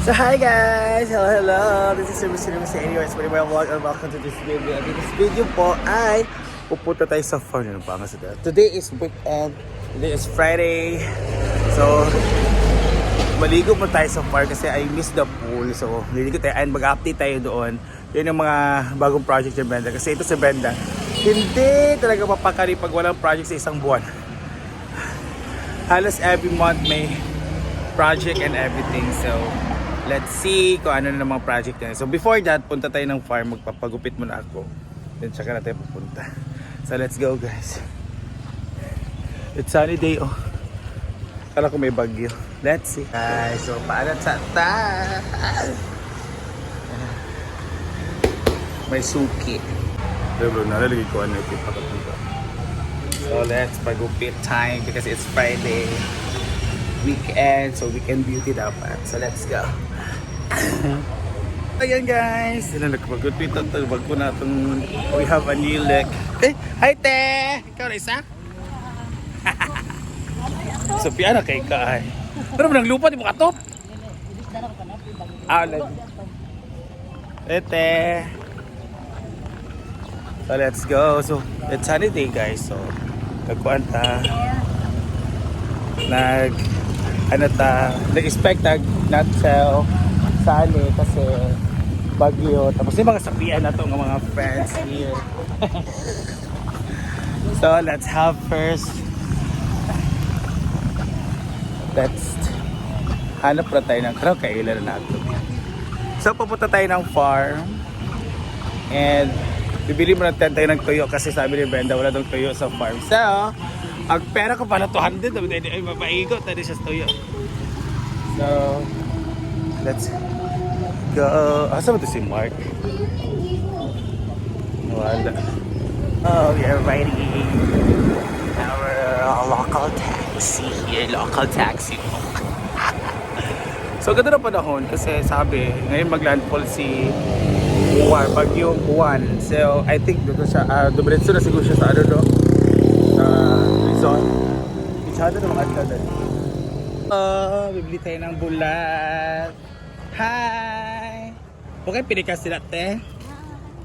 So hi guys! Hello, hello! This is Sir Mr. Mr. Anyways, mga vlog and welcome to this video. And in this video po ay pupunta tayo sa farm. Ba nga sa Today is weekend. Today is Friday. So, maligo po tayo sa farm kasi I miss the pool. So, maligo tayo and mag-update tayo doon. Yun yung mga bagong project ni Brenda. Kasi ito si Brenda, hindi talaga mapakali pag walang project sa isang buwan. Halos every month may project and everything. So, let's see kung ano na mga project na. So, before that, punta tayo ng farm. Magpapagupit muna ako. Then, tsaka na tayo pupunta. So, let's go, guys. It's sunny day, oh. Kala ko may bagyo. Let's see. Guys, so, paano sa taas? May suki. Pero bro, nalalagay ko ano yung pagkapunta. So, let's pagupit time because it's Friday weekend. So, weekend beauty dapat. So, let's go. Ayan guys. Ang nagpagupit. Ito, wag ko na itong we have a new look. Eh, hi te! Ikaw na isa? so, piano kay ka ay. Pero mo nang lupa, di mo katop? Ah, lagi. Ete. So, let's go. So, it's sunny day guys. So, nagkuhan ta. Nag, ano ta, nag-expect nag not sell sunny kasi bagyo. Tapos yung mga sapian na to ng mga friends here. so, let's have first let's hanap na tayo ng kailan na natin. So, pupunta tayo ng farm and bibili mo na tayo ng tuyo kasi sabi ni Brenda wala daw tuyo sa farm. So, ang pera ko pala 200 sabi tayo, ay mapaigot tayo siya sa tuyo. So, let's go. Asa ba ito si Mark? Wala. Oh, we are riding our uh, local taxi. Local taxi. so, ganda na panahon kasi sabi, ngayon maglandfall si Juan, bagyong Juan. So, I think doon siya, uh, dumiretso na siguro siya sa ano, no? Sa Luzon. Ichado na mga atada. Oh, bibili tayo ng bulat. Hi! Okay, pinikas sila, te.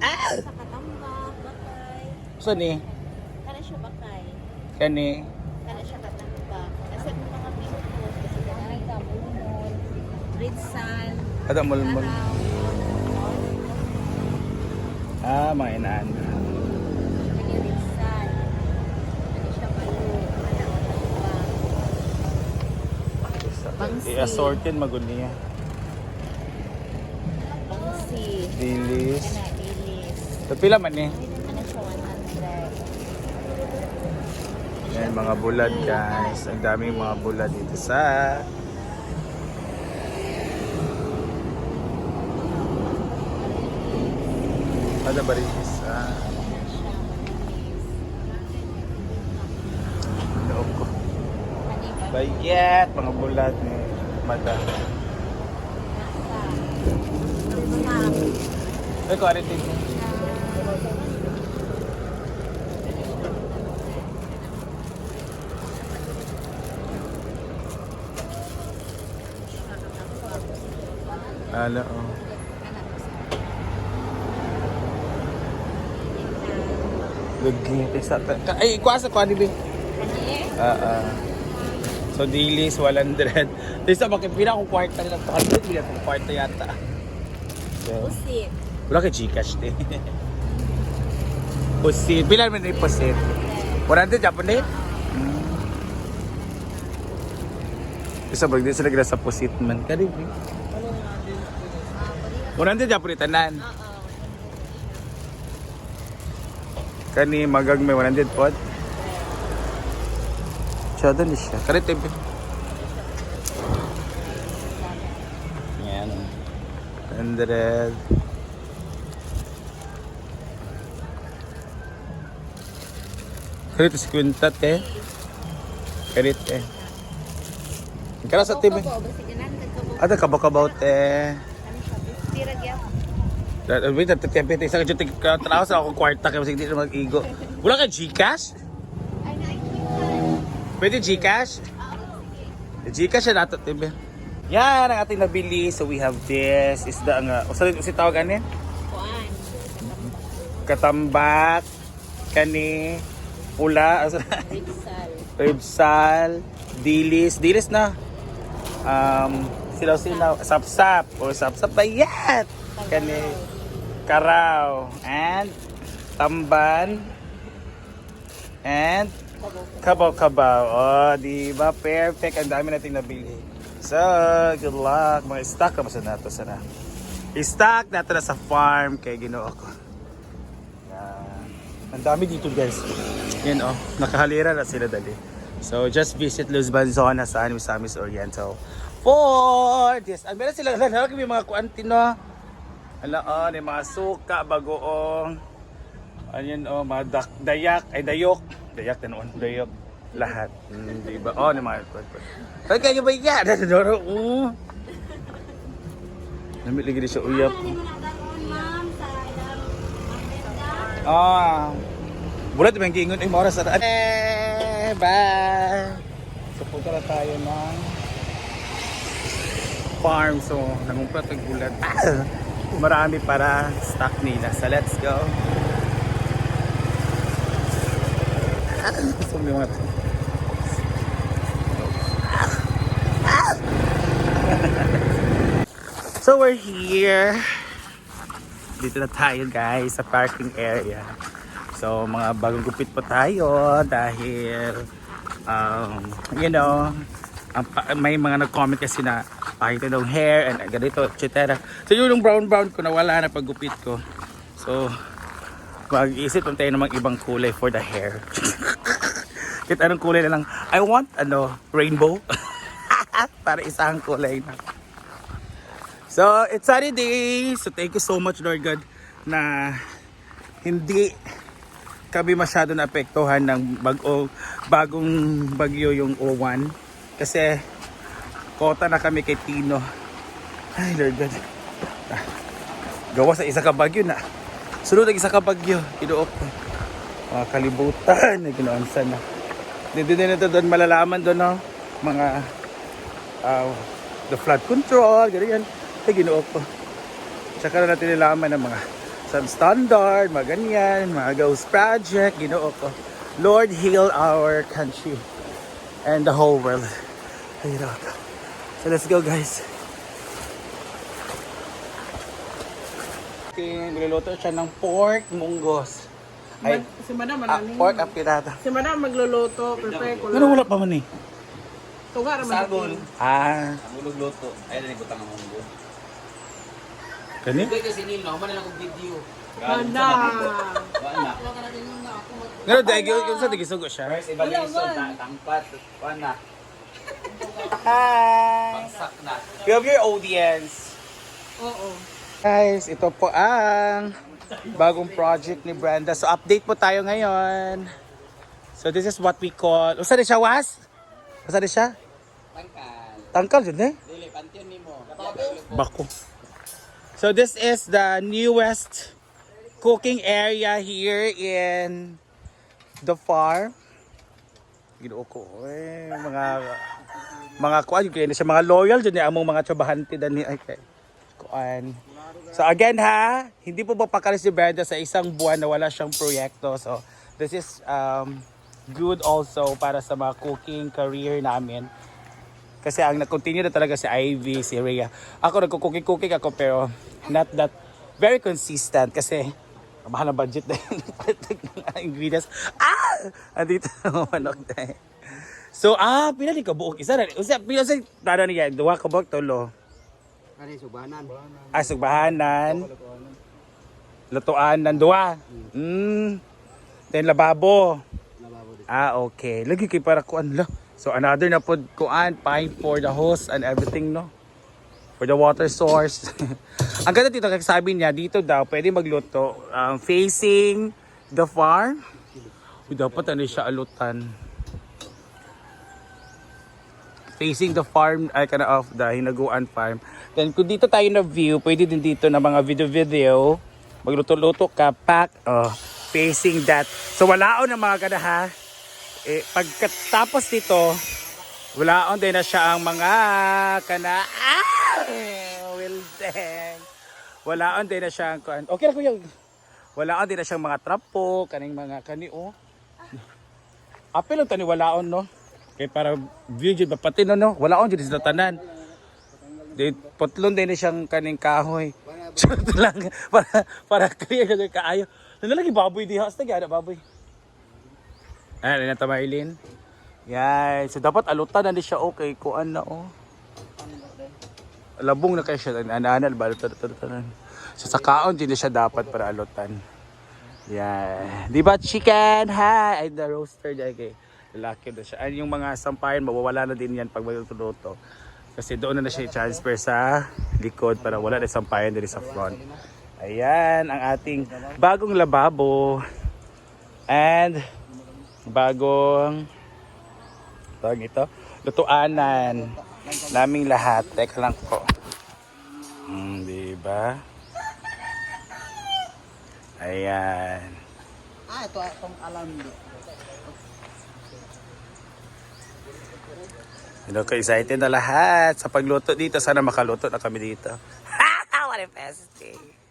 Ah! Sa katambak, bakay. Saan ni? Kana siya bakay. Kani? Kana siya katambak. Kasi ang mga pinutos, kasi ganay ka, bunol, red sand, Ada mulmul. Ah, mga inaan. kani red sand. Kani siya palo, kana o katambak. Pangsi. I-assorted magod Dilis. So, pila man ni? Ano siya 100. Yan, mga bulad guys. Ang daming mga bulad dito sa... Ada ba rin isa? Loob ko. Bayet, mga bulad ni Mada. Ma'am. Ay, ko arin din. Ala, oh. Lagi, isa ta. ka- Ay, kuasa ko ani ba? Ah, ah. So, dilis, 100. Isa, bakit pina akong kwarta nila? 200 bila akong kwarta yata. So, Pusit. Wala ka Gcash din. Pusit. Bilan mo na yung pusit? 100 Japon din? Hmm. Isa ba, di sila gira sa pusit man. Kari, eh. 100 Japon din tanan. Kani magag may 100 pod. Siya doon siya. Kari, tibi. Yan. 100. Kari, ito si Quintat eh. Kari, eh. Kara sa kabo. Ada kabaw-kabaw te. Ano siya? Tira gyap. Wait, tatipit isa ka sa akong kwarta kaya hindi na mag-igo. Wala ka Gcash? Pwede Gcash? Gcash na nato, tibi. Yan ang ating nabili. So we have this. Isda nga. O sa si tawag ano? Kuan. Katambak. Kani. Pula. Rigsal. Ribsal. Dilis. Dilis na. Um, silaw silaw. Sapsap. O sapsap ba yan? Kani. Karaw. And tamban. And kabaw-kabaw. Oh, di ba? Perfect. Ang dami nating nabili. So, good luck. Mga stock na ba sa nato? Sana. I-stock nato na sa farm kay ginoo ko. Ang dami dito guys. Yan oh, nakahalira na sila dali. So just visit Luz Banzona sa Samis Oriental. For yes, ang meron sila lahat may mga kuantin no. Ala oh, may mga suka, bagoong. Ayan oh, mga dak, dayak, ay dayok. Dayak na noon, dayok. Lahat. Mm, di ba? Oh, may mga kuan. Kaya kayo ba yan? Doro. Mm. Namit lagi siya uyap. Ah. Bulat yung gingon ay mora sa Eh, bye. So punta na tayo ng farm. So nangumpra tag bulat. Ah, Marami para stock nila. So let's go. Ah, So may mga So we're here. Dito na tayo guys sa parking area. So mga bagong gupit pa tayo dahil um, you know, ang may mga nag-comment kasi na pakita daw hair and ganito, etc. So yun yung brown brown ko nawala na paggupit ko. So mag-isip lang tayo ng ibang kulay for the hair. Kahit anong kulay na lang. I want ano, rainbow. Para isang kulay na. So, it's sunny day. So, thank you so much, Lord God, na hindi kami masyado naapektuhan ng bago, bagong bagyo yung O1. Kasi, kota na kami kay Tino. Ay, Lord God. Ah, gawa sa isa ka bagyo na. Sunod ang isa ka bagyo. Inuok ko. Mga kalibutan. na Ginoonsa na. Hindi din ito doon malalaman doon, no? Mga uh, the flood control, ganyan. Ay, ginoo ko. Tsaka na natin nalaman ng mga substandard, mga ganyan, mga ghost project, ginoo ko. Lord, heal our country and the whole world. Ay, ginoo ko. So, let's go, guys. Okay, niluluto siya ng pork munggos. Ay, Si Madam, ah, ano pork ang pirata. Si Madam magluluto, prepare ko Ano lang. wala pa man eh? Tunga naman. Sagol. Ah, Mulog luto. Ay, nani butang ang munggo. Kani? Hindi kasi nilo, man lang kong video. Handa. Wala. Ngano dahil yung sa tigisugo siya? First evaluation, ta- tangpat, wala. Hi! Pangsak na. We have your audience. Oo. Guys, ito po ang bagong project ni Brenda. So update po tayo ngayon. So this is what we call... Usa di siya was? Usa di siya? Tangkal. Tangkal dyan eh. Dili, pantion ni mo. Bako. So this is the newest cooking area here in the farm. Ginoo ko. Eh, mga mga kuan kaya na siya mga loyal dyan among mga trabahante dani ay kay kuan. So again ha, hindi po mapakalis si Brenda sa isang buwan na wala siyang proyekto. So this is um, good also para sa mga cooking career namin. Kasi ang nag-continue na talaga si Ivy, si Rhea. Ako nagko-cooking-cooking ako pero not that very consistent kasi mahal na budget na yun. ng ingredients. Ah! Andito na manok na eh. So, ah, pinali ka buok isa na. Usa, pinali tada niya, duwa ka buok tolo. Ano subanan? Ah, sugbahanan. Lutuan ng duwa. Mm. Then lababo. Ah, okay. Lagi kay para kuan la. So another na pod kuan pipe for the hose and everything no. For the water source. Ang ganda dito kasi sabi niya dito daw pwede magluto um, facing the farm. Uy, dapat ano siya alutan. Facing the farm ay kana of the Hinaguan farm. Then kung dito tayo na view, pwede din dito na mga video-video. Magluto-luto ka, pack, oh, facing that. So walaon ng mga kada ha. Eh, pagkatapos nito, Wala on din na siya ang mga kana ah! Wilden. Wala on din na siya ang kuan. Okay ra kuya. Wala on din na siyang mga trapo, kaning mga kani oh. Apil tani wala on no. Kay para view jud ba pati no. Wala on jud sa tanan. Di putlon din na siyang kaning kahoy. Charot lang para para clear ka kaayo. Nanalagi baboy diha, hasta gyud baboy. Ayan, na tamailin. Yan. So, dapat alutan na siya okay. Kuan na, oh. Labong na kayo siya. Ananal ba? Alutan. So, sa kaon, na siya dapat para alutan. Yan. Di ba, chicken? Hi! Ay, the roaster dyan kay lalaki na siya. Ay, yung mga sampayan, mawawala na din yan pag magluto Kasi doon na na siya transfer sa likod para wala na sampayan din sa front. Ayan, ang ating bagong lababo. And, bagong tawag ito, lutuanan naming lahat. Teka lang po. Hmm, di ba? Ayan. Ah, ito itong alam. Hello, ka-excited na lahat sa pagluto dito. Sana makaluto na kami dito. Ha! What a day.